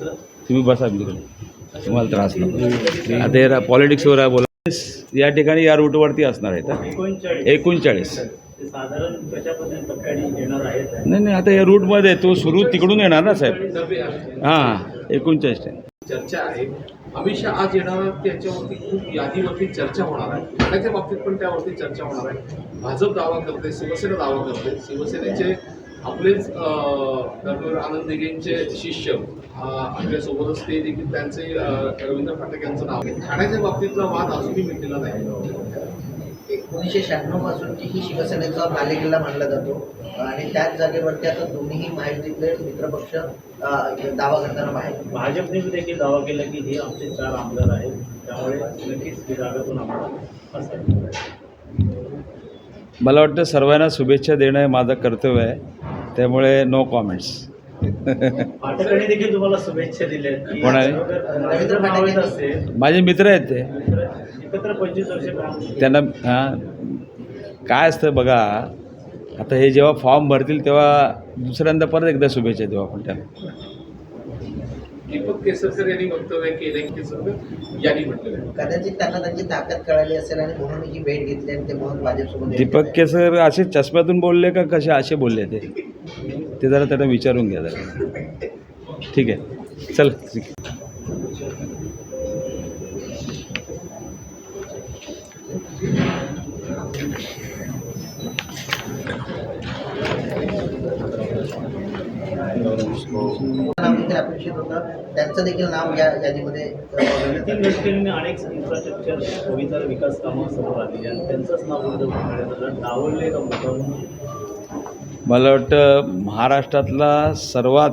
तुम्ही बसा तिकडे तुम्हाला त्रास नको. आता हे पॉलिटिक्सवर आहे बोला. या ठिकाणी या रूटवरती असणार आहेत एकोणचाळीस. नाही नाही आता या रूटमध्ये तो सुरू तिकडून येणार ना साहेब. हां एकोणचाळीस चर्चा आहे. अमित शहा आज येणार त्याच्यावरती खूप यादीवरती चर्चा होणार आहे. बाबतीत पण त्यावरती चर्चा होणार आहे. भाजप दावा करते शिवसेना दावा करते शिवसेनेचे आपलेच डॉक्टर आनंद दिघेंचे शिष्य आपल्यासोबतच ते देखील त्यांचे रवींद्र फाटक यांचं नाव. आहे ठाण्याच्या बाबतीतला वाद अजूनही मिटलेला नाही. एकोणीसशे शहाण्णव पासूनची ही शिवसेनेचा बालेकिल्ला मानला जातो. आणि त्याच जागेवरती आता दोन्ही महायुतीतले मित्रपक्ष दावा करताना पाहिजे भाजपने देखील दावा केला की हे आमचे चार आमदार आहेत. त्यामुळे नक्कीच ही जागातून आम्हाला मला वाटतं सर्वांना शुभेच्छा देणं हे माझं कर्तव्य आहे. त्यामुळे नो कॉमेंट्स पाठकांनी देखील तुम्हाला शुभेच्छा दिल्या की कोण आहे? रवींद्र फडणवीस असेल. माझे मित्र आहेत ते. मित्र एकत्र पंचवीस वर्ष काम केले. त्यांना हां. काय असतं बघा आता हे जेव्हा फॉर्म भरतील तेव्हा दुसऱ्यांदा परत एकदा शुभेच्छा देऊ आपण त्यांना. दीपक केसरकर यांनी वक्तव्य केले की सगळं यांनी म्हटलेलं आहे कदाचित त्यांना त्यांची ताकद कळाली असेल आणि म्हणून ही भेट घेतली आणि ते म्हणून भाजपसोबत दीपक केसर असे चष्म्यातून बोलले का कसे असे बोलले ते? ते जरा त्यांना विचारून घ्या जरा. ठीक आहे. चल अपेक्षित होतं. त्यांचं देखील नाव या यादीमध्ये नितीन गडकरींनी अनेक इन्फ्रास्ट्रक्चर सुविधा विकास कामं सुरू आली आणि त्यांचंच नाव डावलले का मला वाटतं महाराष्ट्रातला सर्वात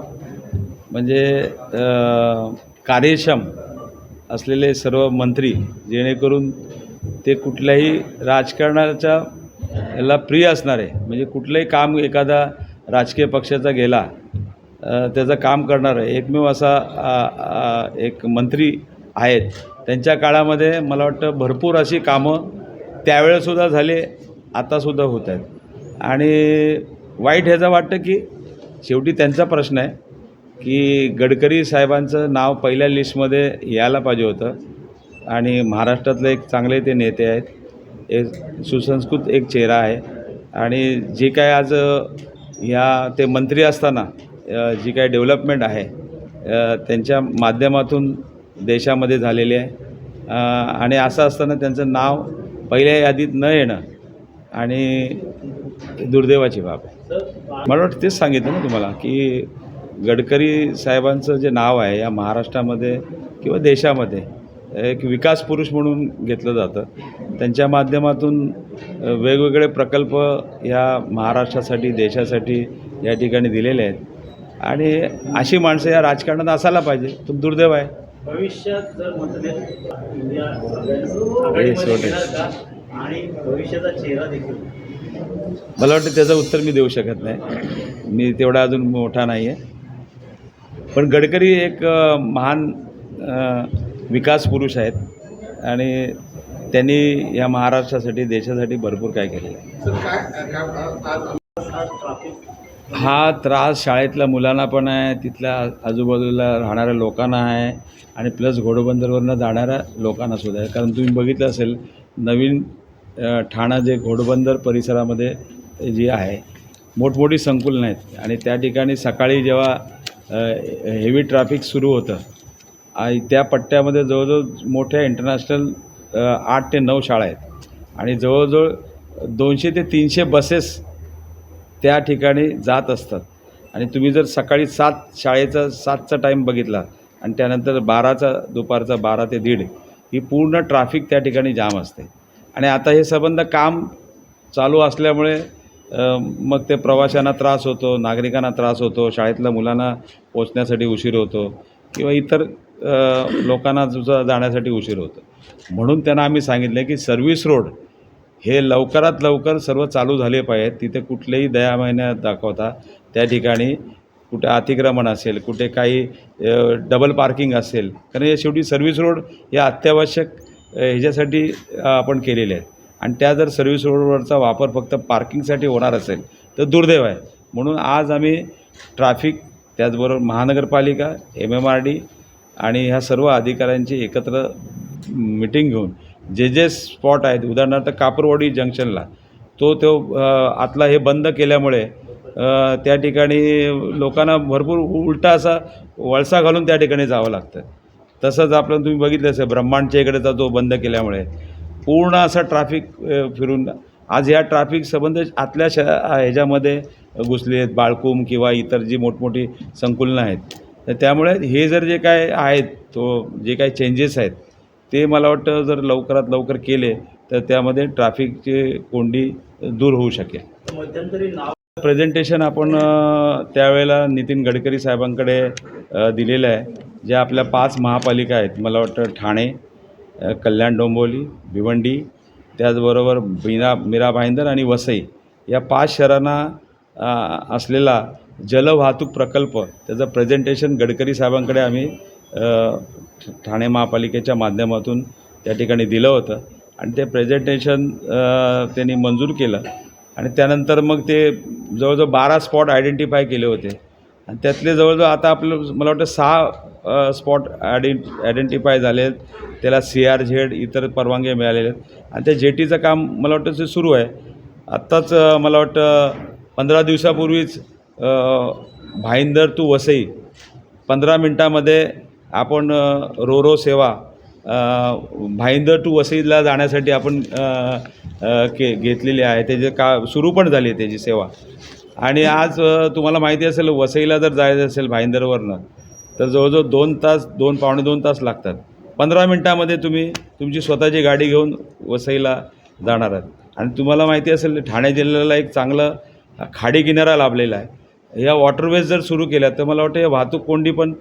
म्हणजे कार्यक्षम असलेले सर्व मंत्री जेणेकरून ते कुठल्याही राजकारणाच्या याला प्रिय असणारे म्हणजे कुठलंही काम एखादा राजकीय पक्षाचा गेला त्याचं काम करणारं एकमेव असा एक मंत्री आहेत. त्यांच्या काळामध्ये मला वाटतं भरपूर अशी कामं त्यावेळेसुद्धा झाले आतासुद्धा होत आहेत. आणि वाईट ह्याचं वाटतं की शेवटी त्यांचा प्रश्न आहे की गडकरी साहेबांचं नाव पहिल्या लिस्टमध्ये यायला पाहिजे होतं. आणि महाराष्ट्रातले एक चांगले ते नेते आहेत. एक सुसंस्कृत एक चेहरा आहे. आणि जे काय आज ह्या या ते मंत्री असताना जी काय डेव्हलपमेंट आहे त्यांच्या माध्यमातून देशामध्ये झालेली आहे. आणि असं असताना त्यांचं नाव पहिल्या यादीत न येणं आणि दुर्दैवाची बाब आहे. मला वाटतं तेच सांगितलं ना तुम्हाला की गडकरी साहेबांचं जे नाव आहे या महाराष्ट्रामध्ये किंवा देशामध्ये एक विकास पुरुष म्हणून घेतलं जातं. त्यांच्या माध्यमातून वेगवेगळे प्रकल्प या महाराष्ट्रासाठी देशासाठी या ठिकाणी दिलेले आहेत. आणि अशी माणसं या राजकारणात असायला पाहिजे तो दुर्दैव आहे भविष्यात जर मतभेद इंडिया हे शेवट आहे. येणार का आणि भविष्याचा चेहरा देखील मला वाटतं त्याचं उत्तर मी देऊ शकत नाही मी तेवढा अजून मोठा नाही आहे पण गडकरी एक महान विकास पुरुष आहेत आणि त्यांनी या महाराष्ट्रासाठी देशासाठी भरपूर काय केलेलं आहे सर काय काय आज हा त्रास शाळेतल्या मुलांना पण आहे तिथल्या आजूबाजूला राहणाऱ्या लोकांना आहे आणि प्लस घोडबंदरवरनं जाणाऱ्या लोकांना सुद्धा आहे. कारण तुम्ही बघितलं असेल नवीन ठाणा जे घोडबंदर परिसरामध्ये जी आहे मोठमोठी संकुलन आहेत आणि त्या ठिकाणी सकाळी जेव्हा हेवी ट्रॅफिक सुरू होतं आणि त्या पट्ट्यामध्ये जवळजवळ मोठ्या इंटरनॅशनल आठ ते नऊ शाळा आहेत. आणि जवळजवळ दोनशे ते तीनशे बसेस त्या ठिकाणी जात असतात. आणि तुम्ही जर सकाळी सात शाळेचा सातचा टाईम बघितला आणि त्यानंतर बाराचा दुपारचा बारा ते दीड ही पूर्ण ट्रॅफिक त्या ठिकाणी जाम असते. आणि आता हे संबंध काम चालू असल्यामुळे मग ते प्रवाशांना त्रास होतो नागरिकांना त्रास होतो शाळेतल्या मुलांना पोचण्यासाठी उशीर होतो किंवा इतर लोकांना सुद्धा जाण्यासाठी उशीर होतो. म्हणून त्यांना आम्ही सांगितलं की सर्व्हिस रोड हे लवकरात लवकर सर्व चालू झाले पाहिजेत. तिथे कुठलेही दया महिन्यात दाखवता. त्या ठिकाणी कुठे अतिक्रमण असेल कुठे काही डबल पार्किंग असेल. कारण या शेवटी सर्व्हिस रोड हे अत्यावश्यक ह्याच्यासाठी आपण केलेले आहेत. आणि त्या जर सर्व्हिस रोडवरचा वापर फक्त पार्किंगसाठी होणार असेल तर दुर्दैव आहे. म्हणून आज आम्ही ट्रॅफिक त्याचबरोबर महानगरपालिका एम एम आर डी आणि ह्या सर्व अधिकाऱ्यांची एकत्र मिटिंग घेऊन जे जे स्पॉट आहेत उदाहरणार्थ कापरवाडी जंक्शनला तो तो आतला हे बंद केल्यामुळे त्या ठिकाणी लोकांना भरपूर उलटा असा वळसा घालून त्या ठिकाणी जावं लागतं. तसंच आपलं तुम्ही बघितलं असेल ब्रह्मांडच्या इकडेचा तो बंद केल्यामुळे पूर्ण असा ट्रॅफिक फिरून आज ह्या ट्रॅफिक संबंध आतल्या श ह्याच्यामध्ये घुसले आहेत बाळकुम किंवा इतर जी मोठमोठी संकुलनं आहेत. तर त्यामुळे हे जर जे काय आहेत तो जे काही चेंजेस आहेत ते मला वाटतं जर लवकरात लवकर केले तर त्यामध्ये ट्रॅफिकची कोंडी दूर होऊ शकेल. मध्यंतरी नाव प्रेझेंटेशन आपण त्यावेळेला नितीन गडकरी साहेबांकडे दिलेलं आहे. ज्या आपल्या पाच महापालिका आहेत मला वाटतं ठाणे कल्याण डोंबिवली भिवंडी त्याचबरोबर मीरा मीरा भाईंदर आणि वसई या पाच शहरांना असलेला जलवाहतूक प्रकल्प त्याचं प्रेझेंटेशन गडकरी साहेबांकडे आम्ही ठाणे महापालिकेच्या माध्यमातून त्या ठिकाणी दिलं होतं. आणि ते प्रेझेंटेशन त्यांनी मंजूर केलं. आणि त्यानंतर मग ते जवळजवळ बारा स्पॉट आयडेंटिफाय केले होते. आणि त्यातले जवळजवळ आता आपलं मला वाटतं सहा स्पॉट आयडें आयडेंटिफाय झाले आहेत. त्याला सी आर झेड इतर परवानगे मिळालेल्या आहेत. आणि त्या जेटीचं काम मला वाटतं ते सुरू आहे. आत्ताच मला वाटतं पंधरा दिवसापूर्वीच भाईंदर तू वसई पंधरा मिनटामध्ये आपण रो रो सेवा भाईंदर टू वसईला जाण्यासाठी आपण के घेतलेली आहे. त्याचे का सुरू पण झाली आहे त्याची सेवा. आणि आज तुम्हाला माहिती असेल वसईला जर जायचं असेल भाईंदरवरनं तर जवळजवळ दोन तास दोन पावणे दोन तास लागतात. पंधरा मिनटामध्ये तुम्ही तुमची स्वतःची गाडी घेऊन वसईला जाणार आहात. आणि तुम्हाला माहिती असेल ठाणे जिल्ह्याला एक चांगलं खाडी किनारा लाभलेला आहे. या वॉटरवेज जर सुरू केल्या तर मला वाटतं या वाहतूक कोंडी पण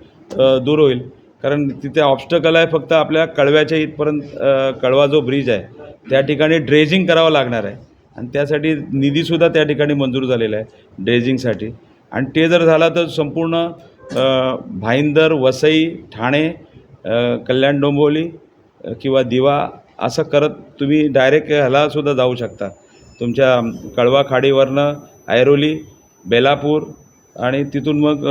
दूर होईल. कारण तिथे ऑब्स्टकल आहे फक्त आपल्या कळव्याच्या इथपर्यंत कळवा जो ब्रिज आहे त्या ठिकाणी ड्रेजिंग करावं लागणार आहे. आणि त्यासाठी निधीसुद्धा त्या ठिकाणी मंजूर झालेला आहे ड्रेजिंगसाठी आणि ते जर झालं तर संपूर्ण भाईंदर वसई ठाणे कल्याण डोंबिवली किंवा दिवा असं करत तुम्ही डायरेक्ट ह्यालासुद्धा जाऊ शकता. तुमच्या कळवा खाडीवरनं ऐरोली बेलापूर आणि तिथून मग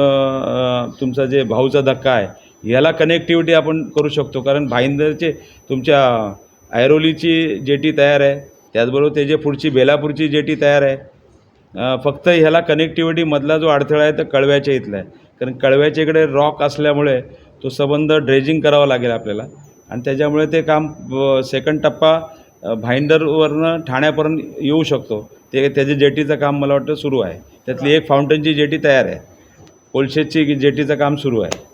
तुमचा जे भाऊचा धक्का आहे याला कनेक्टिव्हिटी आपण करू शकतो. कारण भाईंदरचे तुमच्या ऐरोलीची जेटी तयार आहे. त्याचबरोबर त्याच्या पुढची बेलापूरची जेटी तयार आहे. फक्त ह्याला कनेक्टिव्हिटीमधला जो अडथळा आहे तो कळव्याच्या इथला आहे. कारण कळव्याच्या इकडे रॉक असल्यामुळे तो संबंध ड्रेजिंग करावा लागेल आपल्याला. आणि त्याच्यामुळे ते काम सेकंड टप्पा अ, भाईंदरवरनं ठाण्यापर्यंत येऊ शकतो. ते त्याचे जेटीचं काम मला वाटतं सुरू आहे. त्यातली एक फाउंटनची जेटी तयार आहे. कोलशेतची जेटीचं काम सुरू आहे.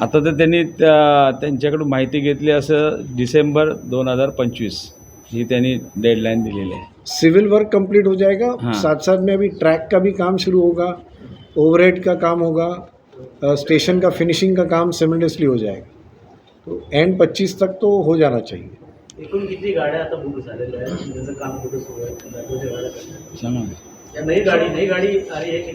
आता तर त्यांनी त्या त्यांच्याकडून माहिती घेतली असं डिसेंबर दोन हज़ार पंचवीस ही त्यांनी डेडलाईन दिलेली आहे. सिविल वर्क कंप्लीट हो जाएगा हाँ। साथ साथ में अभी ट्रैक का भी काम शुरू होगा ओवरहेड का काम होगा स्टेशन का फिनिशिंग का काम सिमल्टेसली हो जाएगा। तो एंड 25 तक तो हो जाना चाहिए। एकूण किती गाड्या आता बुक झालेल्या आहेत? त्याचं काम कुठं सुरू आहे मेट्रोच्या गाड्या कशा सांगा नई गाडी नई गाडी आली है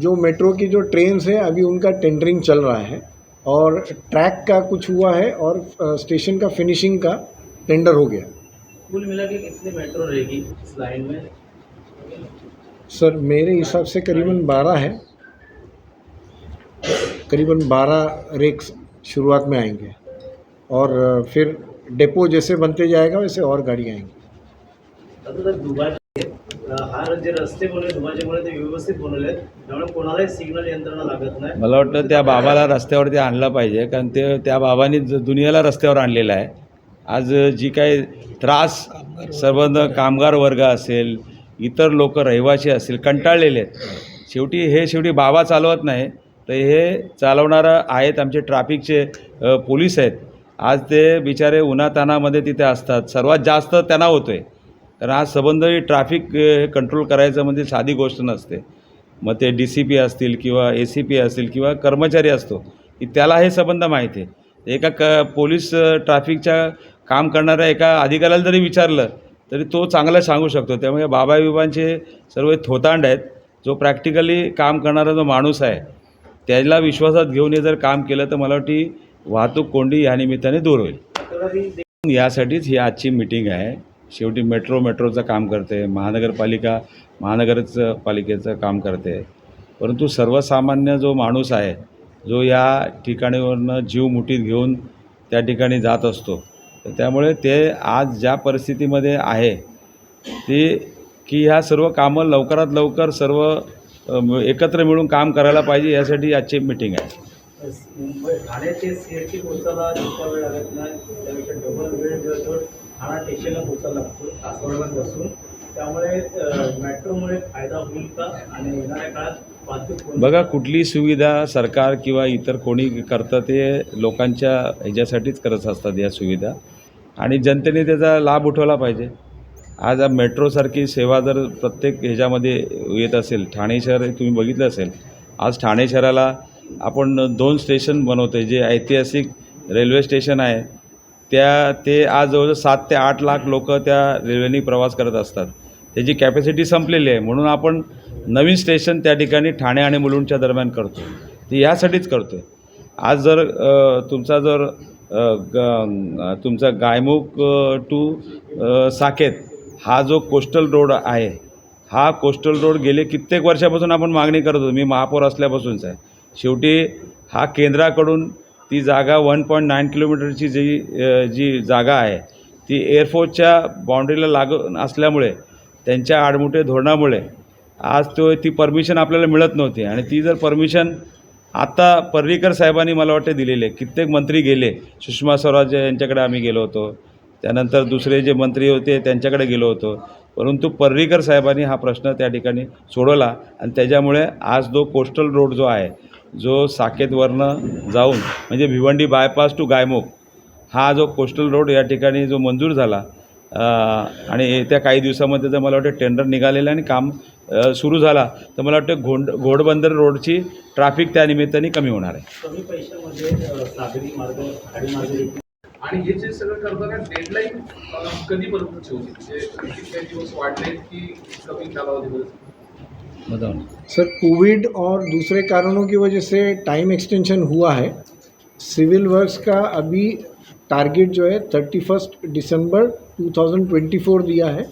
जो मेट्रो की जो ट्रेन है अभी उनका टेंडरिंग चल रहा है। और ट्रैक का कुछ हुआ है और स्टेशन का फिनिशिंग का टेंडर हो गया। कुल मिला के कितनी मेट्रो रहेगी इस लाइन में? सर मेरे हिसाब से करीबन 12 है। करीबन 12 रेक्स शुरुआत में आएँगे। और फिर डेपो जैसे बनते जाएगा वैसे और गाड़ी आएँगी। हा जे रस्ते बनवले ते व्यवस्थित बनवले आहेत. त्यामुळे कोणालाही सिग्नल यंत्रणा लागत नाही. मला वाटतं त्या बाबाला रस्त्यावरती आणलं पाहिजे कारण ते त्या बाबांनी दुनियाला रस्त्यावर आणलेलं आहे. आज जी काही त्रास सर्व कामगार वर्ग असेल इतर लोक रहिवासी असतील कंटाळलेले आहेत. शेवटी हे शेवटी बाबा चालवत नाही. तर हे चालवणारं आहेत आमचे ट्रॅफिकचे पोलीस आहेत. आज ते बिचारे उन्हातानामध्ये तिथे असतात. सर्वात जास्त त्यांना होतो आहे तर आज संबंध ट्रॅफिक कंट्रोल करायचं म्हणजे साधी गोष्ट नसते. मग ते डी सी पी असतील किंवा ए सी पी असतील किंवा कर्मचारी असतो की त्याला हे संबंध माहिती आहे. एका क पोलीस ट्रॅफिकच्या काम करणाऱ्या एका अधिकाऱ्याला जरी विचारलं तरी तो चांगला सांगू शकतो. त्यामुळे बाबा बिबांचे सर्व थोतांड आहेत. जो प्रॅक्टिकली काम करणारा जो माणूस आहे त्याला विश्वासात घेऊन हे जर काम केलं तर मला वाटते वाहतूक कोंडी या निमित्ताने दूर होईल. यासाठीच ही आजची मीटिंग आहे. शेवटी मेट्रो मेट्रोचं काम करते महानगरपालिका महानगरचं पालिकेचं काम करते. परंतु सर्वसामान्य जो माणूस आहे जो या ठिकाणीवरनं जीव मुठीत घेऊन त्या ठिकाणी जात असतो तर त्यामुळे ते आज ज्या परिस्थितीमध्ये आहे ती की ह्या सर्व कामं लवकरात लवकर सर्व एकत्र मिळून काम करायला पाहिजे यासाठी आजची मीटिंग आहे. मुंबई ठाण्याचे सीएटी पोहोचायला जितका वेळ लागत नाही त्यापेक्षा डबल वेळ जवळजवळ ठाणा स्टेशनला पोचायला लागतो तासभरात बसून. त्यामुळे मेट्रोमुळे फायदा होईल का? आणि येणाऱ्या काळात वाहतूक बघा कुठली सुविधा सरकार किंवा इतर कोणी करतं ते लोकांच्या ह्याच्यासाठीच करत असतात या सुविधा. आणि जनतेने त्याचा लाभ उठवला पाहिजे. आज मेट्रोसारखी सेवा जर प्रत्येक ह्याच्यामध्ये येत असेल ठाणे शहर तुम्ही बघितलं असेल आज ठाणे शहराला आपण दोन स्टेशन बनवतो आहे जे ऐतिहासिक रेल्वे स्टेशन आहे त्या ते आज जवळजवळ सात ते आठ लाख लोक त्या रेल्वेने प्रवास करत असतात. त्याची कॅपॅसिटी संपलेली आहे. म्हणून आपण नवीन स्टेशन त्या ठिकाणी ठाणे आणि मुलुंडच्या दरम्यान करतो. ते यासाठीच करतो आहे आज जर तुमचा जर ग- तुमचा गायमुख टू साकेत हा जो कोस्टल रोड आहे हा कोस्टल रोड गेले कित्येक वर्षापासून आपण मागणी करत होतो. मी महापौर असल्यापासूनच आहे. शेवटी हा केंद्राकडून ती जागा वन पॉईंट नाईन किलोमीटरची जी जी जागा आहे ती एअरफोर्सच्या बाउंड्रीला लागून असल्यामुळे त्यांच्या आडमुठे धोरणामुळे आज तो ती परमिशन आपल्याला मिळत नव्हती. आणि ती जर परमिशन आता पर्रीकर साहेबांनी मला वाटते दिलेली आहे. कित्येक मंत्री गेले. सुषमा स्वराज यांच्याकडे आम्ही गेलो होतो. त्यानंतर दुसरे जे मंत्री होते त्यांच्याकडे गेलो होतो. परंतु पर्रीकर साहेबांनी हा प्रश्न त्या ठिकाणी सोडवला. आणि त्याच्यामुळे आज जो कोस्टल रोड जो आहे जो साकेतवरनं जाऊन म्हणजे भिवंडी बायपास टू गायमुख हा जो कोस्टल रोड या ठिकाणी जो मंजूर झाला आणि येत्या काही दिवसामध्ये जर मला वाटतं टेंडर निघालेलं आणि काम सुरू झाला तर मला वाटतं घोंड घोडबंदर रोडची ट्रॅफिक त्यानिमित्ताने कमी होणार आहे. आणि हे जे सगळं करताना डेडलाईन कधीपर्यंत ठेवली म्हणजे काही दिवस वाढले की कमी कालावधीमध्ये? बताओ। सर कोविड और दूसरे कारणों की वजह से टाइम एक्सटेंशन हुआ है। सिविल वर्क्स का अभी टारगेट जो है थर्टी फ़र्स्ट दिसंबर 2024 दिया है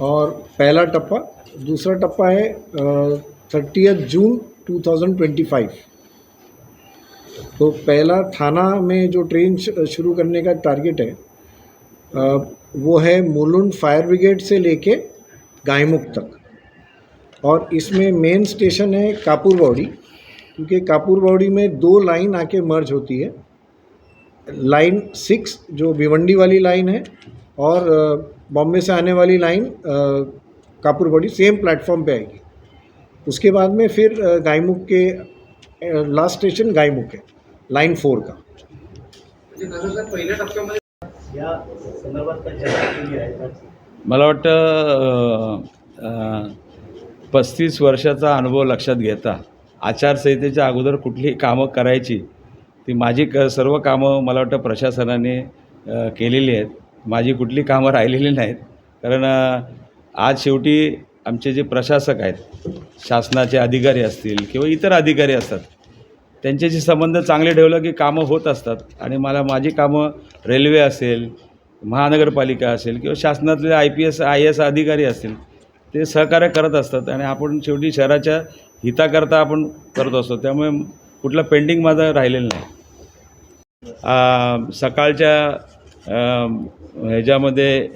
और पहला टप्पा दूसरा टप्पा है थर्टियथ जून 2025 तो पहला थाना में जो ट्रेन शुरू करने का टारगेट है अ, वो है मुलुंड फायर ब्रिगेड से लेके गायमुख तक। और इसमें मेन स्टेशन है कापुर बावड़ी क्योंकि कापुर बावड़ी में दो लाइन आके मर्ज होती है। लाइन सिक्स जो भिवंडी वाली लाइन है और बॉम्बे से आने वाली लाइन कापुर बावड़ी सेम प्लेटफॉर्म पे आएगी। उसके बाद में फिर गायमुख के लास्ट स्टेशन गायमुख है लाइन फोर का। मला वाटतं पस्तीस वर्षाचा अनुभव लक्षात घेता. आचारसंहितेच्या अगोदर कुठली कामं करायची ती माझी क सर्व कामं मला वाटतं प्रशासनाने केलेली आहेत. माझी कुठली कामं राहिलेली नाहीत. कारण आज शेवटी आमचे जे प्रशासक आहेत शासनाचे अधिकारी असतील किंवा इतर अधिकारी असतात त्यांच्याशी संबंध चांगले ठेवलं की कामं होत असतात. आणि मला माझी कामं रेल्वे असेल महानगरपालिका असेल किंवा शासनातले I P S I S अधिकारी असतील ते सहकार्य करत असतात आणि आपण शेवटी शहराच्या हिताकरता आपण करत असतो. त्यामुळे कुठलं पेंडिंग माझं राहिलेलं नाही. सकाळच्या ह्याच्यामध्ये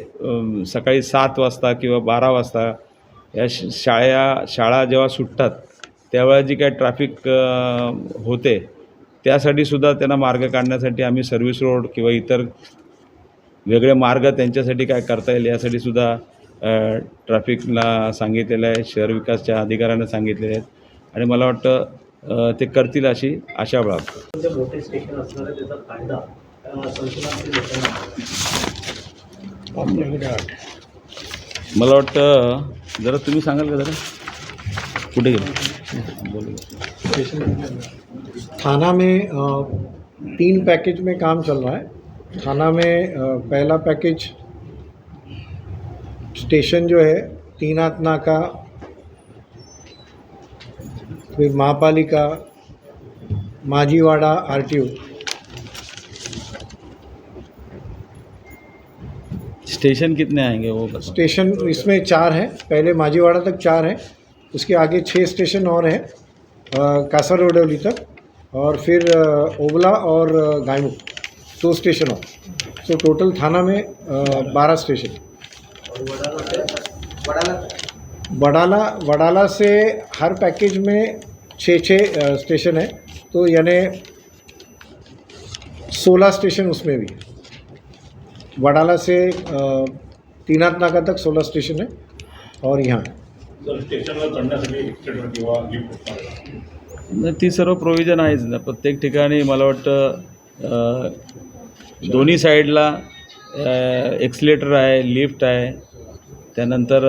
सकाळी सात वाजता किंवा बारा वाजता या श शाळा शाळा जेव्हा सुटतात त्यावेळेला जी काय ट्रॅफिक होते त्यासाठी सुद्धा त्यांना मार्ग काढण्यासाठी आम्ही सर्व्हिस रोड किंवा इतर वेगळे मार्ग त्यांच्यासाठी काय करता येईल यासाठी सुद्धा ट्रॅफिकला सांगितलेलं आहे शहर विकासच्या अधिकाऱ्यांना सांगितलेले आहेत आणि मला वाटतं ते करतील अशी आशा बाळगतो. जे मोठे स्टेशन असणार आहे त्याचा फायदा अ, संशोधनातील लोकांना मला वाटतं जरा तुम्ही सांगाल का जरा? कुठे गेलं? बोलू थाना में तीन पैकेज में काम चल रहा है. थाना में पहला पैकेज स्टेशन जो है तीनाथ नाका फिर महापालिका माझीवाड़ा आरटीओ। स्टेशन कितने आएँगे वो बताओ। स्टेशन इसमें चार हैं पहले माझीवाड़ा तक चार हैं उसके आगे छः स्टेशन और हैं कासारवडवली तक और फिर ओबला और गायमुख दो स्टेशन हो सो टोटल थाना में बारह स्टेशन। वडाला से वडाला से हर पैकेज में छः छः स्टेशन है। तो यानी सोलह स्टेशन उसमें भी। वडाला से तीनाथ नाका तक सोलह स्टेशन है और यहाँ। नाही, ती सर्व प्रोव्हिजन आहेच ना. प्रत्येक ठिकाणी मला वाटतं दोन्ही साईडला एक्सिलेटर आहे लिफ्ट आहे. त्यानंतर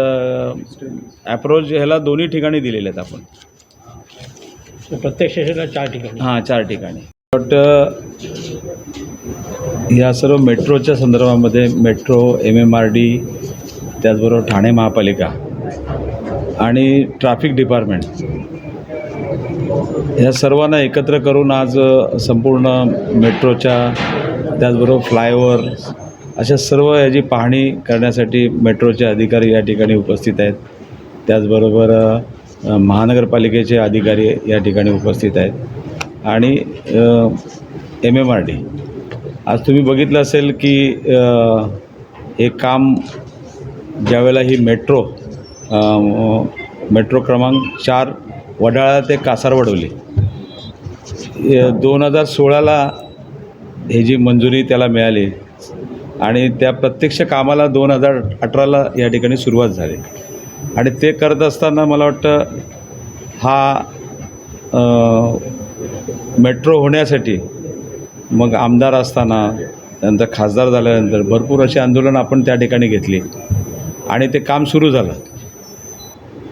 ॲप्रोच ह्याला दोन्ही ठिकाणी दिलेले आहेत आपण. प्रत्येक स्टेशनला चार ठिकाणी? हां चार ठिकाणी. वाटतं या सर्व मेट्रोच्या संदर्भामध्ये metro M M R D त्याचबरोबर ठाणे महापालिका आणि ट्रॅफिक डिपार्टमेंट या सर्वांना एकत्र करून आज संपूर्ण मेट्रोच्या त्याचबरोबर फ्लायओव्हर अशा सर्व याची पाहणी करण्यासाठी मेट्रोचे अधिकारी या ठिकाणी उपस्थित आहेत. त्याचबरोबर महानगरपालिकेचे अधिकारी या ठिकाणी उपस्थित आहेत. आणि एम एम आर डी आज तुम्ही बघितलं असेल की हे काम ज्यावेळेला ही मेट्रो मेट्रो क्रमांक चार वडाळा ते कासारवडवली दोन हजार सोळाला हे जी मंजुरी त्याला मिळाली आणि त्या प्रत्यक्ष कामाला दोन हजार अठराला या ठिकाणी सुरुवात झाली. आणि ते करत असताना मला वाटतं हा मेट्रो होण्यासाठी मग आमदार असताना त्यानंतर खासदार झाल्यानंतर भरपूर अशी आंदोलनं आपण त्या ठिकाणी घेतली. आणि ते काम सुरू झालं.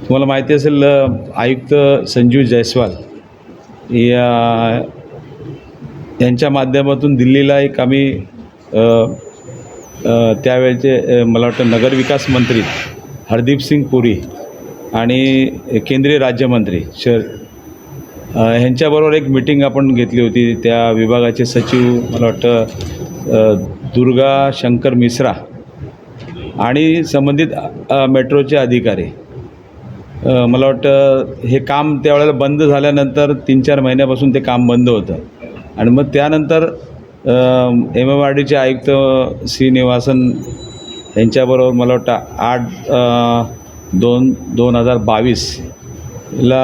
तुम्हाला माहिती असेल आयुक्त संजीव जयस्वाल या यांच्या माध्यमातून दिल्लीला एक आम्ही त्यावेळचे मला वाटतं नगरविकास मंत्री हरदीप सिंग पुरी आणि केंद्रीय राज्यमंत्री शर ह्यांच्याबरोबर एक मिटिंग आपण घेतली होती. त्या विभागाचे सचिव मला वाटतं दुर्गा शंकर मिश्रा आणि संबंधित मेट्रोचे अधिकारी. मला वाटतं हे काम त्यावेळेला बंद झाल्यानंतर तीन चार महिन्यापासून ते काम बंद होतं. आणि मग त्यानंतर एम एम आर डीचे आयुक्त श्रीनिवासन यांच्याबरोबर मला वाटतं आठ दोन दोन हजार बावीसला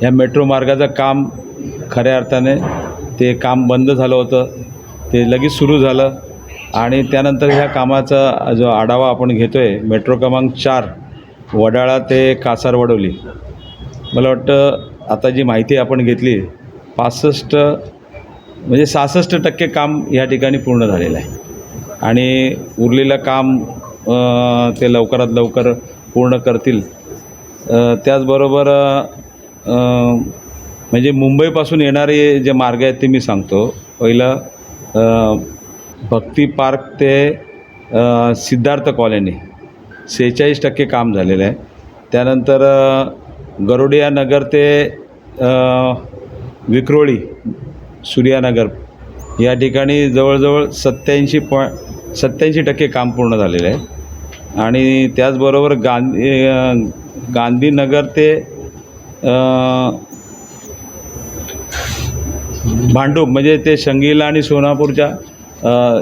ह्या मेट्रो मार्गाचं काम खऱ्या अर्थाने ते काम बंद झालं होतं. ते लगेच सुरू झालं आणि त्यानंतर ह्या कामाचा जो आढावा आपण घेतो आहे मेट्रो क्रमांक चार वडाळा ते कासारवडवली मला वाटतं आता जी माहिती आपण घेतली पासष्ट म्हणजे सहासष्ट टक्के काम या ठिकाणी पूर्ण झालेलं आहे. आणि उरलेलं काम ते लवकरात लवकर पूर्ण करतील. त्याचबरोबर म्हणजे मुंबईपासून येणारे जे मार्ग आहेत ते मी सांगतो. पहिलं भक्ती पार्क ते सिद्धार्थ कॉलनी सेहेचाळीस टक्के काम झालेलं आहे. त्यानंतर गरुडिया गरोडिया नगर ते विक्रोळी सूर्यानगर. या ठिकाणी जवळजवळ सत्याऐंशी पॉ सत्याऐंशी टक्के काम पूर्ण झालेलं आहे. आणि त्याचबरोबर गांधी गांधीनगर ते भांडूप म्हणजे ते शंगीला आणि सोनापूरच्या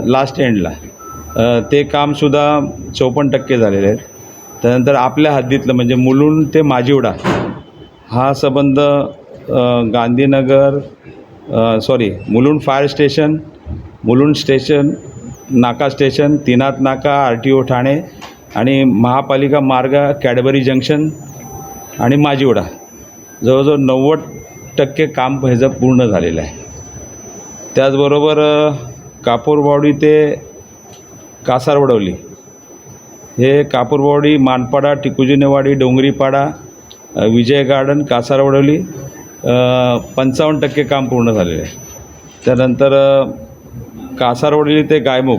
लास्ट एंडला ते कामसुद्धा चौपन्न टक्के झालेले आहेत त्यानंतर आपल्या हद्दीतलं म्हणजे मुलुंड ते माजिवडा हा संबंध Gandhinagar sorry Mulund fire station Mulund station नाका स्टेशन तिनाथ नाका आर टी ओ ठाणे आणि महापालिका मार्ग कॅडबरी जंक्शन आणि माजिवडा. जवळजवळ नव्वद टक्के काम ह्याचं पूर्ण झालेलं आहे. त्याचबरोबर कापूरबावडी ते कासारवडवली. हे कापूरबावडी मानपाडा टिकुजिनेवाडी डोंगरीपाडा विजय गार्डन कासारवडवली पंचावन्न टक्के काम पूर्ण झालेलं आहे. त्यानंतर कासारवडली ते गायमुख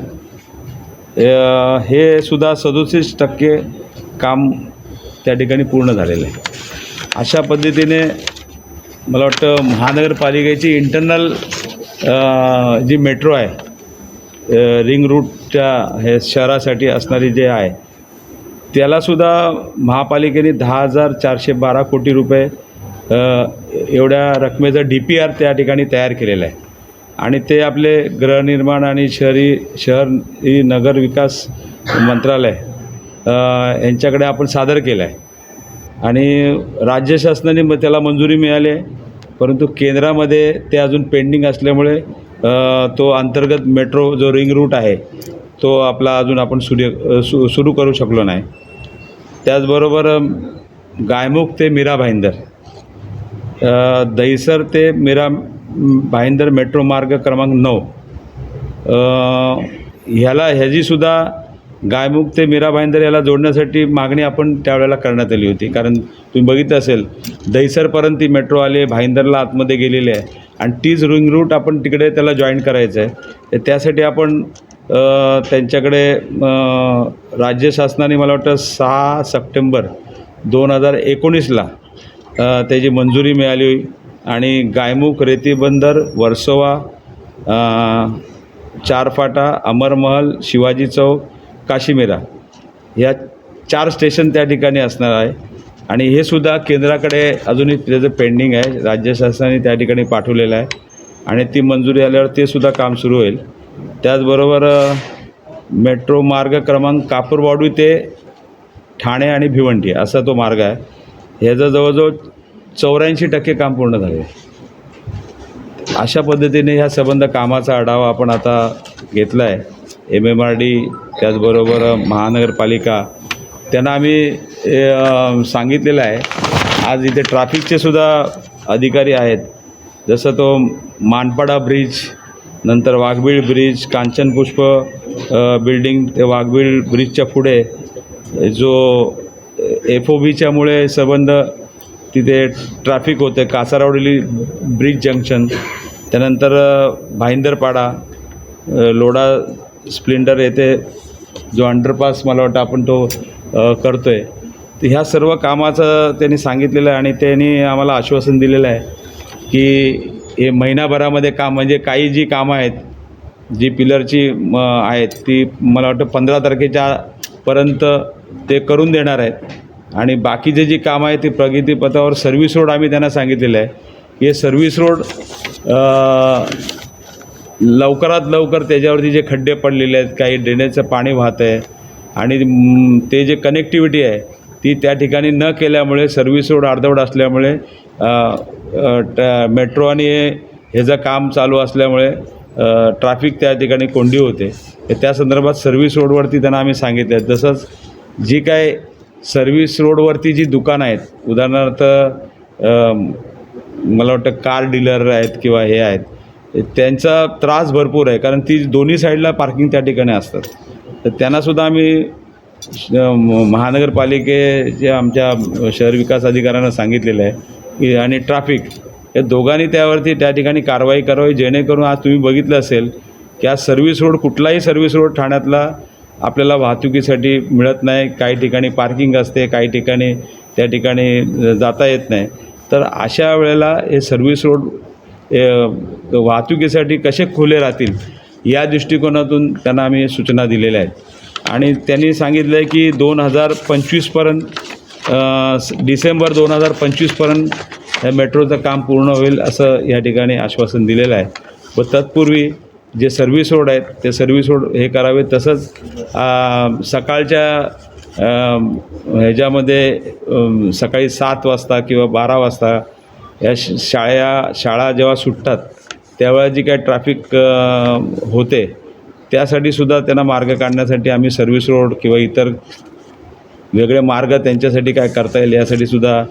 हे सुद्धा सदुसष्ट टक्के काम त्या ठिकाणी पूर्ण झालेलं आहे. अशा पद्धतीने मला वाटतं महानगरपालिकेची इंटरनल जी मेट्रो आहे रिंग रूटच्या हे शहरासाठी असणारी जे आहे त्यालासुद्धा महापालिकेने दहा हजार चारशे बारा कोटी रुपये एवढ्या रकमेचं डी पी आर त्या ठिकाणी तयार केलेलं आहे. आणि ते आपले गृहनिर्माण आणि शहरी शहर नगर विकास मंत्रालय यांच्याकडे आपण सादर केलं आहे. आणि राज्य शासनाने मग त्याला मंजुरी मिळाली आहे. परंतु केंद्रामध्ये ते अजून पेंडिंग असल्यामुळे तो अंतर्गत मेट्रो जो रिंग रूट आहे तो आपला अजून आपण सूर्य सु सुरू करू शकलो नाही. त्याचबरोबर गायमुख ते मीरा भाईंदर. दहिसर ते मीरा भाईंदर मेट्रो मार्ग क्रमांक नऊ. ह्याला ह्याचीसुद्धा गायमुख ते मीरा भाईंदर याला जोडण्यासाठी मागणी आपण त्यावेळेला करण्यात आली होती. कारण तुम्ही बघितलं असेल दहिसरपर्यंत ती मेट्रो आली आहे भाईंदरला आतमध्ये गेलेली आहे. आणि तीच रिंग रूट आपण तिकडे त्याला जॉईन करायचं आहे. तर त्यासाठी आपण त्यांच्याकडे राज्य शासनाने मला वाटतं सहा सप्टेंबर दोन हजार एकोणीसला त्याची मंजुरी मिळाली आणि गायमुख रेतीबंदर वर्सोवा चारफाटा अमरमहल शिवाजी चौक काशीमेरा ह्या चार स्टेशन त्या ठिकाणी असणार आहे. आणि हे सुद्धा केंद्राकडे अजूनही त्याचं पेंडिंग आहे. राज्य शासनाने त्या ठिकाणी पाठवलेलं आहे. आणि ती मंजुरी आल्यावर ते सुद्धा काम सुरू होईल. त्याचबरोबर मेट्रो मार्ग क्रमांक कापूरवाडू ते ठाणे आणि भिवंडी असा तो मार्ग आहे. ह्याचं जवळजवळ चौऱ्याऐंशी टक्के काम पूर्ण झाले. अशा पद्धतीने ह्या संबंध कामाचा आढावा आपण आता घेतला आहे एम एम आर डी त्याचबरोबर महानगरपालिका. त्यांना आम्ही सांगितलेलं आहे. आज इथे ट्रॅफिकचे सुद्धा अधिकारी आहेत. जसं तो मानपाडा ब्रिज नंतर वाघबीळ ब्रिज कांचन पुष्प बिल्डिंग ते वाघबीळ ब्रिजच्या पुढे जो एफ ओ बीच्यामुळे संबंध तिथे ट्रॅफिक होते. कासारावडली ब्रिज जंक्शन त्यानंतर भाईंदरपाडा लोढा स्प्लेंडर येथे जो अंडरपास मला वाटतं आपण तो करतो आहे तर ह्या सर्व कामाचं त्यांनी सांगितलेलं आहे आणि त्यांनी आम्हाला आश्वासन दिलेलं आहे की हे महिनाभरामध्ये काम म्हणजे काही जी कामं आहेत जी पिलरची म आहेत ती मला वाटतं पंधरा तारखेच्या पर्यंत ते करून देणार आहेत. आणि बाकीचे जी कामं आहे ती प्रगतीपथावर सर्व्हिस रोड आम्ही त्यांना सांगितलेलं आहे. हे सर्व्हिस रोड लवकरात लवकर त्याच्यावरती जे खड्डे पडलेले आहेत काही ड्रेनेजचं पाणी वाहत आहे आणि ते जे कनेक्टिव्हिटी आहे ती त्या ठिकाणी न केल्यामुळे सर्व्हिस रोड अर्धवट असल्यामुळे मेट्रो आणि ह्याचं काम चालू असल्यामुळे ट्रॅफिक त्या ठिकाणी कोंडी होते. त्या संदर्भात सर्व्हिस रोडवरती त्यांना आम्ही सांगितलं आहे. तसंच जी काय सर्व्हिस रोडवरती जी दुकानं आहेत उदाहरणार्थ मला वाटतं कार डीलर आहेत किंवा हे आहेत त्यांचा त्रास भरपूर आहे. कारण ती दोन्ही साईडला पार्किंग त्या ठिकाणी असतात. तर त्यांनासुद्धा आम्ही महानगरपालिकेचे आमच्या शहर विकास अधिकाऱ्यांना सांगितलेलं आहे की आणि ट्रॅफिक या दोघांनी त्यावरती त्या ठिकाणी कारवाई करावी जेणेकरून आज तुम्ही बघितलं असेल की आज सर्व्हिस रोड कुठलाही सर्व्हिस रोड ठाण्यातला आपल्याला वाहतुकीसाठी मिळत नाही. काही ठिकाणी पार्किंग असते काही ठिकाणी त्या ठिकाणी जाता येत नाही. तर अशा वेळेला हे सर्व्हिस रोड वाहतुकीसाठी कसे खुले राहतील या दृष्टिकोनातून त्यांना आम्ही सूचना दिलेल्या आहेत. आणि त्यांनी सांगितलं आहे की दोन हजार पंचवीसपर्यंत डिसेंबर दोन हजार पंचवीसपर्यंत मेट्रोचं काम पूर्ण होईल असं या ठिकाणी आश्वासन दिलेलं आहे. व तत्पूर्वी जे सर्व्हिस रोड आहेत ते सर्व्हिस रोड हे करावे. तसंच सकाळच्या ह्याच्यामध्ये सकाळी सात वाजता किंवा बारा वाजता या श शाळा शाळा जेव्हा सुटतात त्यावेळा जी काय ट्रॅफिक होते त्यासाठी सुद्धा त्यांना मार्ग काढण्यासाठी आम्ही सर्व्हिस रोड किंवा इतर वेगळे मार्ग त्यांच्यासाठी काय करता येईल यासाठी सुद्धा